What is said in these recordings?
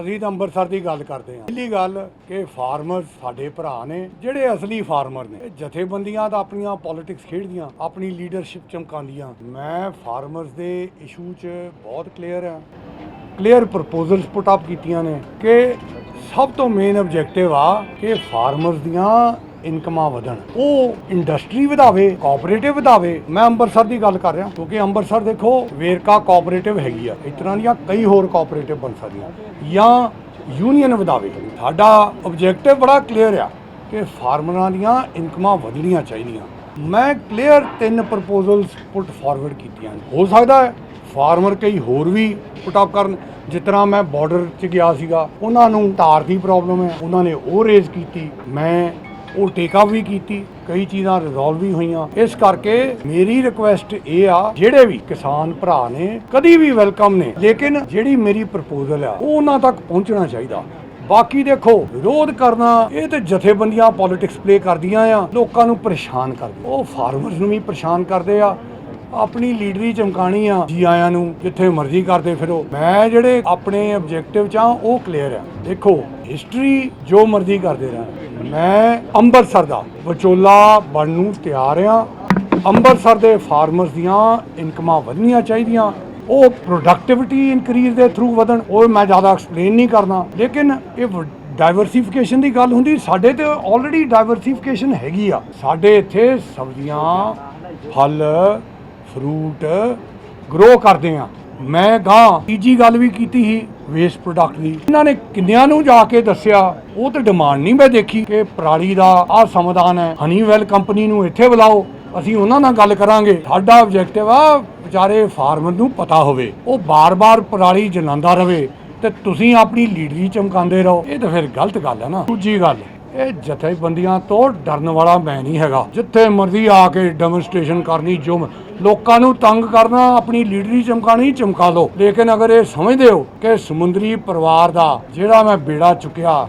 ਅਸੀਂ ਤਾਂ ਅੰਮ੍ਰਿਤਸਰ ਦੀ ਗੱਲ ਕਰਦੇ ਹਾਂ। ਪਹਿਲੀ ਗੱਲ ਕਿ ਫਾਰਮਰਸ ਸਾਡੇ ਭਰਾ ਨੇ, ਜਿਹੜੇ ਅਸਲੀ ਫਾਰਮਰ ਨੇ। ਇਹ ਜਥੇਬੰਦੀਆਂ ਤਾਂ ਆਪਣੀਆਂ ਪੋਲਿਟਿਕਸ ਖੇਡਦੀਆਂ, ਆਪਣੀ ਲੀਡਰਸ਼ਿਪ ਚਮਕਾਉਂਦੀਆਂ। ਮੈਂ ਫਾਰਮਰਸ ਦੇ ਇਸ਼ੂ 'ਚ ਬਹੁਤ ਕਲੀਅਰ ਹਾਂ। ਕਲੀਅਰ ਪ੍ਰਪੋਜ਼ਲਸ ਪੁੱਟ ਅਪ ਕੀਤੀਆਂ ਨੇ ਕਿ ਸਭ ਤੋਂ ਮੇਨ ਆਬਜੈਕਟਿਵ ਆ ਕਿ ਫਾਰਮਰਸ ਦੀਆਂ ਇਨਕਮਾਂ ਵਧਣ। ਉਹ ਇੰਡਸਟਰੀ ਵਧਾਵੇ ਕੋਆਪਰੇਟਿਵ ਵਧਾਵੇ। ਮੈਂ ਅੰਮ੍ਰਿਤਸਰ ਦੀ ਗੱਲ ਕਰ ਰਿਹਾ, ਕਿਉਂਕਿ ਅੰਮ੍ਰਿਤਸਰ ਦੇਖੋ, ਵੇਰਕਾ ਕੋਆਪਰੇਟਿਵ ਹੈਗੀ ਆ। ਇਸ ਤਰ੍ਹਾਂ ਦੀਆਂ ਕਈ ਹੋਰ ਕੋਆਪਰੇਟਿਵ ਬਣ ਸਕਦੀਆਂ। ਜਾਂ ਯੂਨੀਅਨ ਵਧਾਵੇ। ਸਾਡਾ ਆਬਜੈਕਟਿਵ ਬੜਾ ਕਲੀਅਰ ਆ ਕਿ ਫਾਰਮਰਾਂ ਦੀਆਂ ਇਨਕਮਾਂ ਵਧਣੀਆਂ ਚਾਹੀਦੀਆਂ। ਮੈਂ ਕਲੀਅਰ ਤਿੰਨ ਪ੍ਰਪੋਜ਼ਲਸ ਪੁੱਟ ਫਾਰਵਰਡ ਕੀਤੀਆਂ ਹੋ ਸਕਦਾ ਹੈ ਫਾਰਮਰ ਕਈ ਹੋਰ ਵੀ ਪੁੱਟ ਅਪ ਕਰਨ। ਜਿਸ ਤਰ੍ਹਾਂ ਮੈਂ ਬਾਰਡਰ 'ਚ ਗਿਆ ਸੀਗਾ, ਉਹਨਾਂ ਨੂੰ ਤਾਰ ਦੀ ਪ੍ਰੋਬਲਮ ਹੈ। ਉਹਨਾਂ ਨੇ ਉਹ ਰੇਜ਼ ਕੀਤੀ। ਮੈਂ ਉਹ ਟੇਕ ਵੀ ਕੀਤੀ, ਕਈ ਚੀਜ਼ਾਂ ਰਿਜ਼ੋਲਵ ਵੀ ਹੋਈਆਂ। ਇਸ ਕਰਕੇ ਮੇਰੀ ਰਿਕੁਐਸਟ ਇਹ ਆ, ਜਿਹੜੇ ਵੀ ਕਿਸਾਨ ਭਰਾ ਨੇ, ਕਦੀ ਵੀ ਵੈਲਕਮ ਨੇ, ਲੇਕਿਨ ਜਿਹੜੀ ਮੇਰੀ ਪ੍ਰਪੋਜ਼ਲ ਆ, ਉਹ ਉਹਨਾਂ ਤੱਕ ਪਹੁੰਚਣਾ ਚਾਹੀਦਾ। ਬਾਕੀ ਦੇਖੋ, ਵਿਰੋਧ ਕਰਨਾ, ਇਹ ਤੇ ਜਥੇਬੰਦੀਆਂ ਪੋਲਿਟਿਕਸ ਪਲੇ ਕਰਦੀਆਂ ਆ, ਲੋਕਾਂ ਨੂੰ ਪਰੇਸ਼ਾਨ ਕਰਦੇ। ਉਹ ਫਾਰਮਰਸ ਨੂੰ ਵੀ ਪਰੇਸ਼ਾਨ ਕਰਦੇ ਆ। ਆਪਣੀ ਲੀਡਰੀ ਚਮਕਾਣੀ ਆ, ਜੀ ਆਇਆਂ ਨੂੰ, ਜਿੱਥੇ ਮਰਜ਼ੀ ਕਰਦੇ ਫਿਰੋ। ਮੈਂ ਜਿਹੜੇ ਆਪਣੇ ਆਬਜੈਕਟਿਵ ਚ ਆ, ਉਹ ਕਲੀਅਰ ਆ। ਦੇਖੋ ਹਿਸਟਰੀ ਜੋ ਮਰਜ਼ੀ ਕਰਦੇ ਰਹਿਣ। ਮੈਂ ਅੰਮ੍ਰਿਤਸਰ ਦਾ ਵਿਚੋਲਾ ਬਣਨ ਨੂੰ ਤਿਆਰ ਆ ਅੰਮ੍ਰਿਤਸਰ ਦੇ ਫਾਰਮਰਸ ਦੀਆਂ ਇਨਕਮਾਂ ਵਧਣੀਆਂ ਚਾਹੀਦੀਆਂ। ਉਹ ਪ੍ਰੋਡਕਟਿਵਿਟੀ ਇਨਕਰੀਜ਼ ਦੇ ਥਰੂ ਵਧਣ, ਉਹ ਮੈਂ ਜ਼ਿਆਦਾ ਐਕਸਪਲੇਨ ਨਹੀਂ ਕਰਨਾ ਲੇਕਿਨ ਇਹ ਡਾਈਵਰਸਿਫਿਕੇਸ਼ਨ ਦੀ ਗੱਲ ਹੁੰਦੀ, ਸਾਡੇ ਤੇ ਆਲਰੇਡੀ ਡਾਈਵਰਸਿਫਿਕੇਸ਼ਨ ਹੈਗੀ ਆ। ਸਾਡੇ ਇੱਥੇ ਸਬਜ਼ੀਆਂ, ਫਲ ਫਰੂਟ ਗਰੋ ਕਰਦੇ ਆ। ਮੈਂ ਗਾਂ ਤੀਜੀ ਗੱਲ ਵੀ ਕੀਤੀ ਸੀ ਵੇਸਟ ਪ੍ਰੋਡਕਟ ਦੀ। ਇਹਨਾਂ ਨੇ ਕਿੰਨਿਆਂ ਨੂੰ ਜਾ ਕੇ ਦੱਸਿਆ, ਉਹ ਤੇ ਡਿਮਾਂਡ ਨਹੀਂ ਮੈਂ ਦੇਖੀ ਕਿ ਪਰਾਲੀ ਦਾ ਆ ਸਮਾਧਾਨ ਹੈ। ਹਨੀਵੈਲ ਕੰਪਨੀ ਨੂੰ ਇੱਥੇ ਬੁਲਾਓ, ਅਸੀਂ ਉਹਨਾਂ ਨਾਲ ਗੱਲ ਕਰਾਂਗੇ। ਸਾਡਾ ਆਬਜੈਕਟਿਵ ਆ ਵਿਚਾਰੇ ਫਾਰਮਰ ਨੂੰ ਪਤਾ ਹੋਵੇ। ਉਹ ਬਾਰ-ਬਾਰ ਪਰਾਲੀ ਜਲਾਉਂਦਾ ਰਵੇ ਤੇ ਤੁਸੀਂ ਆਪਣੀ ਲੀਡਰੀ ਚਮਕਾਉਂਦੇ ਰਹੋ। ਇਹ ਤਾਂ ਫਿਰ ਗਲਤ ਗੱਲ ਹੈ ਨਾ। ਦੂਜੀ ਗੱਲ ਇਹ ਜਥੇਬੰਦੀਆਂ ਤੋਂ ਡਰਨ ਵਾਲਾ ਮੈਂ ਨਹੀਂ ਹੈਗਾ। ਜਿੱਥੇ ਮਰਜ਼ੀ ਆ ਕੇ ਡੈਮੋਨਸਟ੍ਰੇਸ਼ਨ ਕਰਨੀ ਜੋ ਲੋਕਾਂ ਨੂੰ ਤੰਗ ਕਰਨਾ, ਆਪਣੀ ਲੀਡਰੀ ਚਮਕਾਣੀ ਚਮਕਾ ਲਓ। ਲੇਕਿਨ ਅਗਰ ਇਹ ਸਮਝਦੇ ਹੋ ਕਿ ਸਮੁੰਦਰੀ ਪਰਿਵਾਰ ਦਾ ਜਿਹੜਾ ਮੈਂ ਬੇੜਾ ਚੁੱਕਿਆ,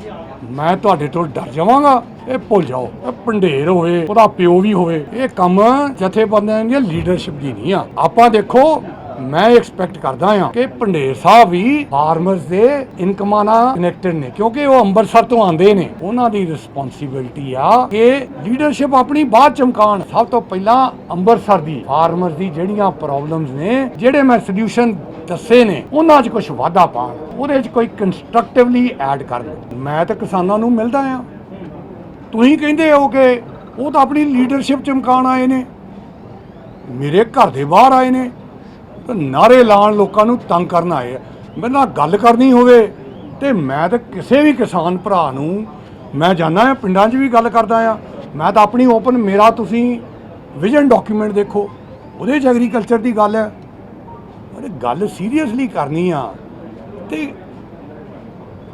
ਮੈਂ ਤੁਹਾਡੇ ਤੋਂ ਡਰ ਜਾਵਾਂਗਾ। ਇਹ ਭੁੱਲ ਜਾਓ, ਇਹ ਪੰਡੇਰ ਹੋਵੇ, ਉਹਦਾ ਪਿਓ ਵੀ ਹੋਵੇ। ਇਹ ਕੰਮ ਜਥੇਬੰਦੀਆਂ ਦੀ ਲੀਡਰਸ਼ਿਪ ਦੀ ਨਹੀਂ ਆ। ਆਪਾਂ ਦੇਖੋ ਮੈਂ ਐਕਸਪੈਕਟ ਕਰਦਾ ਹਾਂ ਕਿ ਪੰਡੇਰ ਸਾਹਿਬ ਵੀ ਫਾਰਮਰਸ ਦੇ ਇਨਕਮਾਂ ਨਾਲ ਕਨੈਕਟਡ ਨੇ, ਕਿਉਂਕਿ ਉਹ ਅੰਮ੍ਰਿਤਸਰ ਤੋਂ ਆਉਂਦੇ ਨੇ। ਉਹਨਾਂ ਦੀ ਰਿਸਪੌਂਸਿਬਿਲਟੀ ਆ ਕਿ ਲੀਡਰਸ਼ਿਪ ਆਪਣੀ ਬਾਅਦ ਚਮਕਾਣ ਸਭ ਤੋਂ ਪਹਿਲਾਂ ਅੰਮ੍ਰਿਤਸਰ ਦੀ ਫਾਰਮਰਸ ਦੀ ਜਿਹੜੀਆਂ ਪ੍ਰੋਬਲਮਸ ਨੇ, ਜਿਹੜੇ ਮੈਂ ਸੋਲੂਸ਼ਨ ਦੱਸੇ ਨੇ, ਉਹਨਾਂ 'ਚ ਕੁਝ ਵਾਧਾ ਪਾਣ ਉਹਦੇ 'ਚ ਕੋਈ ਕੰਸਟਰਕਟਿਵਲੀ ਐਡ ਕਰਨ। ਮੈਂ ਤਾਂ ਕਿਸਾਨਾਂ ਨੂੰ ਮਿਲਦਾ ਆ ਤੁਸੀਂ ਕਹਿੰਦੇ ਹੋ ਕਿ ਉਹ ਤਾਂ ਆਪਣੀ ਲੀਡਰਸ਼ਿਪ ਚਮਕਾਣ ਆਏ ਨੇ। ਮੇਰੇ ਘਰ ਦੇ ਬਾਹਰ ਆਏ ਨੇ। ਨਾਰੇ ਲਾਉਣ ਲੋਕਾਂ ਨੂੰ ਤੰਗ ਕਰਨ ਆਏ ਆ। ਮੇਰੇ ਨਾਲ ਗੱਲ ਕਰਨੀ ਹੋਵੇ ਤੇ ਮੈਂ ਤਾਂ ਕਿਸੇ ਵੀ ਕਿਸਾਨ ਭਰਾ ਨੂੰ, ਮੈਂ ਜਾਣਾ ਆ, ਪਿੰਡਾਂ 'ਚ ਵੀ ਗੱਲ ਕਰਦਾ ਆ। ਮੈਂ ਤਾਂ ਆਪਣੀ ਓਪਨ ਮੇਰਾ ਤੁਸੀਂ ਵਿਜ਼ਨ ਡਾਕੂਮੈਂਟ ਦੇਖੋ, ਉਹਦੇ 'ਚ ਐਗਰੀਕਲਚਰ ਦੀ ਗੱਲ ਹੈ ਅਰੇ ਗੱਲ ਸੀਰੀਅਸਲੀ ਕਰਨੀ ਆ। ਤੇ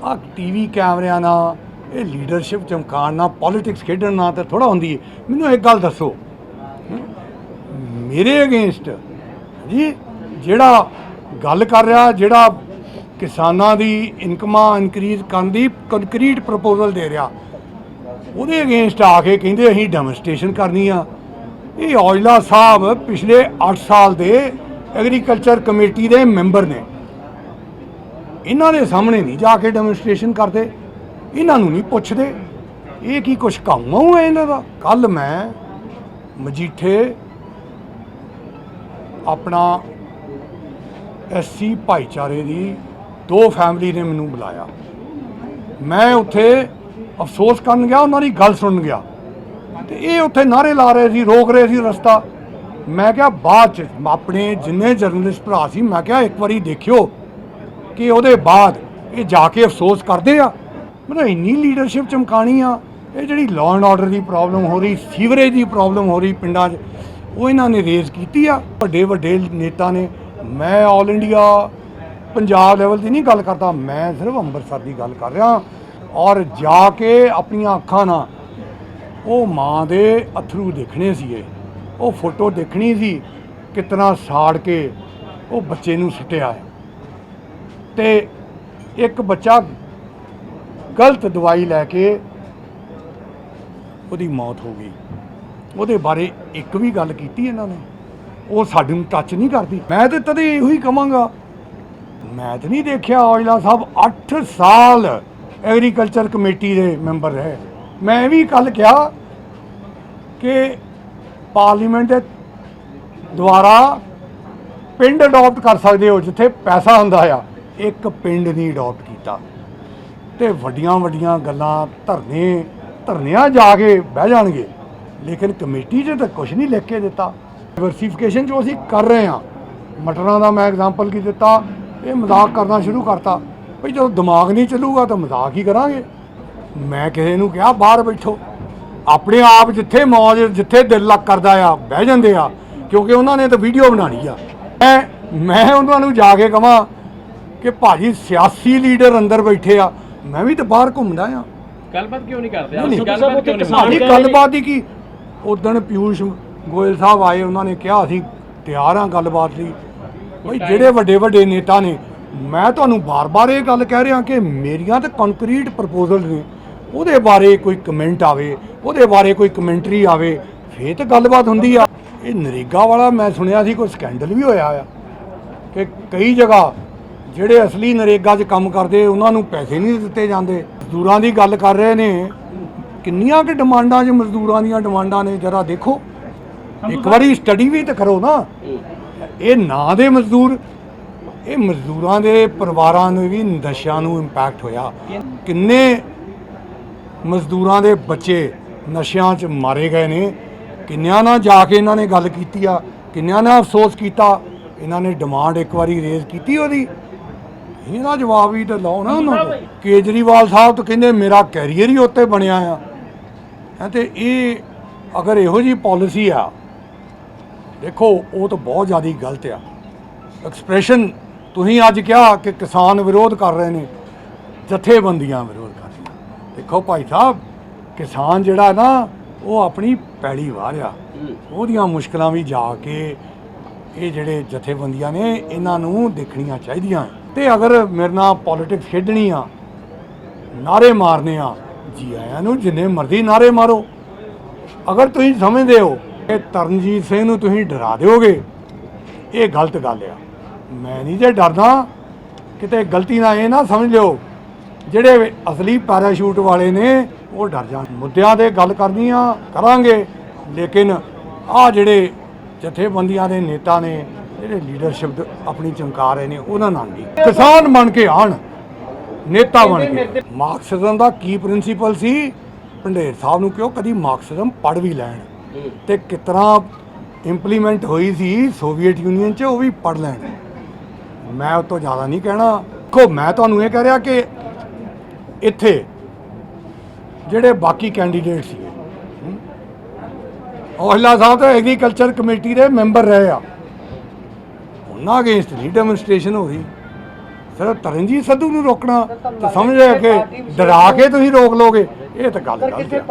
ਆ ਟੀਵੀ ਕੈਮਰਿਆਂ ਨਾਲ ਇਹ ਲੀਡਰਸ਼ਿਪ ਚਮਕਾਉਣ ਨਾਲ ਪੋਲਿਟਿਕਸ ਖੇਡਣ ਨਾਲ ਤਾਂ ਥੋੜਾ ਹੁੰਦੀ ਹੈ ਮੈਨੂੰ ਇੱਕ ਗੱਲ ਦੱਸੋ। ਮੇਰੇ ਅਗੇਂਸਟ ਜੀ ਜਿਹੜਾ ਗੱਲ ਕਰ ਰਿਹਾ, ਜਿਹੜਾ ਕਿਸਾਨਾਂ ਦੀ ਇਨਕਮਾਂ ਇਨਕਰੀਜ਼ ਕਰਨ ਦੀ ਕੰਕਰੀਟ ਪ੍ਰਪੋਜ਼ਲ ਦੇ ਰਿਹਾ, ਉਹਦੇ ਅਗੇਂਸਟ ਆ ਕੇ ਕਹਿੰਦੇ ਅਸੀਂ ਡੈਮੋਨਸਟ੍ਰੇਸ਼ਨ ਕਰਨੀ ਆ। ਇਹ ਔਜਲਾ ਸਾਹਿਬ ਪਿਛਲੇ 8 ਸਾਲ ਦੇ ਐਗਰੀਕਲਚਰ ਕਮੇਟੀ ਦੇ ਮੈਂਬਰ ਨੇ। ਇਹਨਾਂ ਦੇ ਸਾਹਮਣੇ ਨਹੀਂ ਜਾ ਕੇ ਡੈਮੋਨਸਟ੍ਰੇਸ਼ਨ ਕਰਦੇ, ਇਹਨਾਂ ਨੂੰ ਨਹੀਂ ਪੁੱਛਦੇ। ਇਹ ਕੀ ਕੁਛ ਕਾਮੂ ਹੈ ਇਹਨਾਂ ਦਾ? ਕੱਲ ਮੈਂ ਮਜੀਠੇ ਆਪਣਾ ਐਸਸੀ ਭਾਈਚਾਰੇ ਦੀ ਦੋ ਫੈਮਿਲੀ ਨੇ ਮੈਨੂੰ ਬੁਲਾਇਆ। ਮੈਂ ਉੱਥੇ ਅਫਸੋਸ ਕਰਨ ਗਿਆ, ਉਹਨਾਂ ਦੀ ਗੱਲ ਸੁਣਨ ਗਿਆ। ਤੇ ਇਹ ਉੱਥੇ ਨਾਰੇ ਲਾ ਰਹੇ ਸੀ, ਰੋਕ ਰਹੇ ਸੀ ਰਸਤਾ। ਮੈਂ ਕਿਹਾ, ਬਾਅਦ ਚ ਆਪਣੇ ਜਿੰਨੇ ਜਰਨਲਿਸਟ ਭਰਾ ਸੀ, ਮੈਂ ਕਿਹਾ, ਇੱਕ ਵਾਰੀ ਦੇਖਿਓ ਕਿ ਉਹਦੇ ਬਾਅਦ ਇਹ ਜਾ ਕੇ ਅਫਸੋਸ ਕਰਦੇ ਆ। ਮਤਲਬ ਇੰਨੀ ਲੀਡਰਸ਼ਿਪ ਚਮਕਾਣੀ ਆ। ਇਹ ਜਿਹੜੀ ਲਾਅ ਐਂਡ ਆਰਡਰ ਦੀ ਪ੍ਰੋਬਲਮ ਹੋ ਰਹੀ, ਸੀਵਰੇਜ ਦੀ ਪ੍ਰੋਬਲਮ ਹੋ ਰਹੀ ਪਿੰਡਾਂ 'ਚ, ਉਹ ਇਹਨਾਂ ਨੇ ਰੇਜ਼ ਕੀਤੀ ਆ। ਵੱਡੇ ਵੱਡੇ ਨੇਤਾ ਨੇ ਮੈਂ ਆਲ ਇੰਡੀਆ ਪੰਜਾਬ ਲੈਵਲ ਦੀ ਨਹੀਂ ਗੱਲ ਕਰਦਾ, ਮੈਂ ਸਿਰਫ ਅੰਮ੍ਰਿਤਸਰ ਦੀ ਗੱਲ ਕਰ ਰਿਹਾ ਔਰ ਜਾ ਕੇ ਆਪਣੀਆਂ ਅੱਖਾਂ ਨਾਲ ਉਹ ਮਾਂ ਦੇ ਅਥਰੂ ਦੇਖਣੇ ਸੀਗੇ, ਉਹ ਫੋਟੋ ਦੇਖਣੀ ਸੀ ਕਿਤਨਾ ਸਾੜ ਕੇ ਉਹ ਬੱਚੇ ਨੂੰ ਸੁੱਟਿਆ ਹੈ। ਤੇ ਇੱਕ ਬੱਚਾ ਗਲਤ ਦਵਾਈ ਲੈ ਕੇ ਉਹਦੀ ਮੌਤ ਹੋ ਗਈ। ਉਹਦੇ ਬਾਰੇ ਇੱਕ ਵੀ ਗੱਲ ਕੀਤੀ ਇਹਨਾਂ ਨੇ? ਉਹ ਸਾਡੇ ਨੂੰ ਟੱਚ ਨਹੀਂ ਕਰਦੀ। ਮੈਂ ਤੇ ਤਦੇ ਇਹੋ ਹੀ ਕਹਾਂਗਾ ਮੈਂ ਤਾਂ ਨਹੀਂ ਦੇਖਿਆ ਔਜਲਾ ਸਾਹਿਬ 8 ਸਾਲ ਐਗਰੀਕਲਚਰ ਕਮੇਟੀ ਦੇ ਮੈਂਬਰ ਰਹੇ। ਮੈਂ ਇਹ ਵੀ ਕੱਲ ਕਿਹਾ ਕਿ ਪਾਰਲੀਮੈਂਟ ਦੇ ਦੁਆਰਾ ਪਿੰਡ ਅਡਾਪਟ ਕਰ ਸਕਦੇ ਹੋ, ਜਿੱਥੇ ਪੈਸਾ ਹੁੰਦਾ ਆ। ਇੱਕ ਪਿੰਡ ਨਹੀਂ ਅਡਾਪਟ ਕੀਤਾ। ਤੇ ਵੱਡੀਆਂ ਵੱਡੀਆਂ ਗੱਲਾਂ ਧਰਨੇ, ਧਰਨਿਆਂ ਜਾ ਕੇ ਬਹਿ ਜਾਣਗੇ। ਲੇਕਿਨ ਕਮੇਟੀ 'ਚ ਤਾਂ ਕੁਝ ਨਹੀਂ ਲਿਖ ਕੇ ਦਿੱਤਾ। ਡਿਵਰਸੀਫਿਕੇਸ਼ਨ ਜੋ ਅਸੀਂ ਕਰ ਰਹੇ ਹਾਂ। ਮਟਰਾਂ ਦਾ ਮੈਂ ਐਗਜ਼ਾਮਪਲ ਕੀ ਦਿੱਤਾ ਇਹ ਮਜ਼ਾਕ ਕਰਨਾ ਸ਼ੁਰੂ ਕਰਤਾ। ਭਈ ਜਦੋਂ ਦਿਮਾਗ ਨਹੀਂ ਚੱਲੂਗਾ ਤਾਂ ਮਜ਼ਾਕ ਹੀ ਕਰਾਂਗੇ। ਮੈਂ ਕਿਸੇ ਨੂੰ ਕਿਹਾ ਬਾਹਰ ਬੈਠੋ। ਆਪਣੇ ਆਪ ਜਿੱਥੇ ਮੌਜ ਜਿੱਥੇ ਦਿਲ ਲੱਗ ਕਰਦਾ ਆ ਬਹਿ ਜਾਂਦੇ ਆ। ਕਿਉਂਕਿ ਉਹਨਾਂ ਨੇ ਤਾਂ ਵੀਡੀਓ ਬਣਾਣੀ ਆ। ਮੈਂ ਮੈਂ ਉਹਨਾਂ ਨੂੰ ਜਾ ਕੇ ਕਹਾਂ ਕਿ ਭਾਜੀ ਸਿਆਸੀ ਲੀਡਰ ਅੰਦਰ ਬੈਠੇ ਆ। ਮੈਂ ਵੀ ਤਾਂ ਬਾਹਰ ਘੁੰਮਦਾ ਆ। ਗੱਲਬਾਤ ਕਿਉਂ ਨਹੀਂ ਕਰਦੇ? ਆਪਸੀ ਗੱਲਬਾਤ ਕਿਉਂ ਨਹੀਂ? ਗੱਲਬਾਤ ਹੀ ਕੀ? ਉਦੋਂ ਪਿਊਸ਼ ਗੋਇਲ ਸਾਹਿਬ ਆਏ, ਉਹਨਾਂ ਨੇ ਕਿਹਾ, ਅਸੀਂ ਤਿਆਰ ਹਾਂ ਗੱਲਬਾਤ ਲਈ। ਬਈ, ਜਿਹੜੇ ਵੱਡੇ ਵੱਡੇ ਨੇਤਾ ਨੇ, ਮੈਂ ਤੁਹਾਨੂੰ ਬਾਰ-ਬਾਰ ਇਹ ਗੱਲ ਕਹਿ ਰਿਹਾ ਕਿ ਮੇਰੀਆਂ ਤਾਂ ਕੰਕਰੀਟ ਪ੍ਰਪੋਜ਼ਲ ਨੇ। ਉਹਦੇ ਬਾਰੇ ਕੋਈ ਕਮੈਂਟ ਆਵੇ, ਉਹਦੇ ਬਾਰੇ ਕੋਈ ਕਮੈਂਟਰੀ ਆਵੇ, ਫੇਰ ਤਾਂ ਗੱਲਬਾਤ ਹੁੰਦੀ ਆ। ਇਹ ਨਰੇਗਾ ਵਾਲਾ, ਮੈਂ ਸੁਣਿਆ ਸੀ, ਕੋਈ ਸਕੈਂਡਲ ਵੀ ਹੋਇਆ ਆ ਕਿ ਕਈ ਜਗ੍ਹਾ ਜਿਹੜੇ ਅਸਲੀ ਨਰੇਗਾ 'ਚ ਕੰਮ ਕਰਦੇ, ਉਹਨਾਂ ਨੂੰ ਪੈਸੇ ਨਹੀਂ ਦਿੱਤੇ ਜਾਂਦੇ। ਮਜ਼ਦੂਰਾਂ ਦੀ ਗੱਲ ਕਰ ਰਹੇ ਨੇ। ਕਿੰਨੀਆਂ ਕਿ ਡਿਮਾਂਡਾਂ 'ਚ ਮਜ਼ਦੂਰਾਂ ਦੀਆਂ ਡਿਮਾਂਡਾਂ ਨੇ, ਜਰਾ ਦੇਖੋ। ਇੱਕ ਵਾਰੀ ਸਟੱਡੀ ਵੀ ਤਾਂ ਕਰੋ ਨਾ। ਇਹ ਨਾਂ ਦੇ ਮਜ਼ਦੂਰ ਇਹ ਮਜ਼ਦੂਰਾਂ ਦੇ ਪਰਿਵਾਰਾਂ ਨੂੰ ਵੀ ਨਸ਼ਿਆਂ ਨੂੰ ਇੰਪੈਕਟ ਹੋਇਆ। ਕਿੰਨੇ ਮਜ਼ਦੂਰਾਂ ਦੇ ਬੱਚੇ ਨਸ਼ਿਆਂ 'ਚ ਮਾਰੇ ਗਏ ਨੇ। ਕਿੰਨਿਆਂ ਨਾਲ ਜਾ ਕੇ ਇਹਨਾਂ ਨੇ ਗੱਲ ਕੀਤੀ ਆ ਕਿੰਨਿਆਂ ਨੇ ਅਫਸੋਸ ਕੀਤਾ। ਇਹਨਾਂ ਨੇ ਡਿਮਾਂਡ ਇੱਕ ਵਾਰੀ ਰੇਜ਼ ਕੀਤੀ ਉਹਦੀ। ਇਹਦਾ ਜਵਾਬ ਵੀ ਤਾਂ ਲਾਓ ਨਾ ਉਹਨਾਂ ਨੂੰ ਕੇਜਰੀਵਾਲ ਸਾਹਿਬ ਤਾਂ ਕਹਿੰਦੇ ਮੇਰਾ ਕੈਰੀਅਰ ਹੀ ਉੱਤੇ ਬਣਿਆ ਆ। ਹੈਂ ਤੇ ਇਹ ਅਗਰ ਇਹੋ ਜੀ ਪਾਲਿਸੀ ਆ ਦੇਖੋ, ਉਹ ਤਾਂ ਬਹੁਤ ਜ਼ਿਆਦਾ ਗਲਤ ਆ। ਐਕਸਪ੍ਰੈਸ਼ਨ ਤੁਸੀਂ ਅੱਜ ਕਿਹਾ ਕਿ ਕਿਸਾਨ ਵਿਰੋਧ ਕਰ ਰਹੇ ਨੇ, ਜਥੇਬੰਦੀਆਂ ਵਿਰੋਧ ਕਰ ਰਹੀਆਂ। ਦੇਖੋ ਭਾਈ ਸਾਹਿਬ, ਕਿਸਾਨ ਜਿਹੜਾ ਨਾ, ਉਹ ਆਪਣੀ ਪੈੜੀ ਵਾਰਿਆ ਉਹਦੀਆਂ ਮੁਸ਼ਕਲਾਂ ਵੀ ਜਾ ਕੇ ਇਹ ਜਿਹੜੇ ਜਥੇਬੰਦੀਆਂ ਨੇ, ਇਹਨਾਂ ਨੂੰ ਦੇਖਣੀਆਂ ਚਾਹੀਦੀਆਂ। ਤੇ ਅਗਰ ਮੇਰੇ ਨਾਲ ਪੋਲਿਟਿਕਸ ਖੇਡਣੀ ਆ ਨਾਰੇ ਮਾਰਨੇ ਆ, ਜੀ ਆਇਆਂ ਨੂੰ ਜਿੰਨੇ ਮਰਜ਼ੀ ਨਾਰੇ ਮਾਰੋ। ਅਗਰ ਤੁਸੀਂ ਸਮਝਦੇ ਹੋ ਕਿ ਤਰਨਜੀਤ ਸਿੰਘ ਨੂੰ ਤੁਸੀਂ ਡਰਾ ਦਿਓਗੇ? ਇਹ ਗਲਤ ਗੱਲ ਆ। ਮੈਂ ਨਹੀਂ ਜੇ ਡਰਦਾ, ਕਿਤੇ ਗਲਤੀ ਨਾਲ ਇਹ ਨਾ ਸਮਝ ਲਿਓ, ਜਿਹੜੇ ਅਸਲੀ ਪੈਰਾਸ਼ੂਟ ਵਾਲੇ ਨੇ, ਉਹ ਡਰ ਜਾਣ। ਮੁੱਦਿਆਂ ਤੇ ਗੱਲ ਕਰਨੀ ਆ ਕਰਾਂਗੇ, ਲੇਕਿਨ ਆ ਜਿਹੜੇ ਜਥੇਬੰਦੀਆਂ ਦੇ ਨੇਤਾ ਨੇ, ਜਿਹੜੇ ਲੀਡਰਸ਼ਿਪ ਆਪਣੀ ਚਮਕਾ ਰਹੇ ਨੇ, ਉਹਨਾਂ ਨਾਲ ਨਹੀਂ। ਕਿਸਾਨ ਬਣ ਕੇ ਆਣ ਨੇਤਾ ਬਣ ਕੇ। ਮਾਰਕਸਿਜ਼ਮ ਦਾ ਕੀ ਪ੍ਰਿੰਸੀਪਲ ਸੀ? ਭੰਡੇਰ ਸਾਹਿਬ ਨੂੰ ਕਿਉਂ ਕਦੀ ਮਾਰਕਸਿਜ਼ਮ ਪੜ ਵੀ ਲੈਣ? ਤੇ ਕਿਤਨਾ ਇੰਪਲੀਮੈਂਟ ਹੋਈ ਸੀ ਸੋਵੀਅਤ ਯੂਨੀਅਨ 'ਚ ਉਹ ਵੀ ਪੜ ਲੈਣ। ਮੈਂ ਉਹ ਤੋਂ ਜ਼ਿਆਦਾ ਨਹੀਂ ਕਹਿਣਾ। ਦੇਖੋ ਮੈਂ ਤੁਹਾਨੂੰ ਇਹ ਕਹਿ ਰਿਹਾ ਕਿ ਇੱਥੇ ਜਿਹੜੇ ਬਾਕੀ ਕੈਂਡੀਡੇਟ ਸੀ ਔਹਲਾ ਸਾਹਿਬ ਤਾਂ ਐਗਰੀਕਲਚਰ ਕਮੇਟੀ ਦੇ ਮੈਂਬਰ ਰਹੇ ਆ। ਉਹਨਾਂ ਅਗੇਂਸਟ ਨਹੀਂ ਡੈਮੋਨਸਟ੍ਰੇਸ਼ਨ ਹੋ ਰਹੀ ਸਿਰਫ ਤਰਨਜੀਤ ਸੰਧੂ ਨੂੰ ਰੋਕਣਾ ਤਾਂ ਸਮਝ ਲਿਆ ਕਿ ਡਰਾ ਕੇ ਤੁਸੀਂ ਰੋਕ ਲੋਗੇ। ਇਹ ਤਾਂ ਗੱਲ ਗਲਤ ਹੈ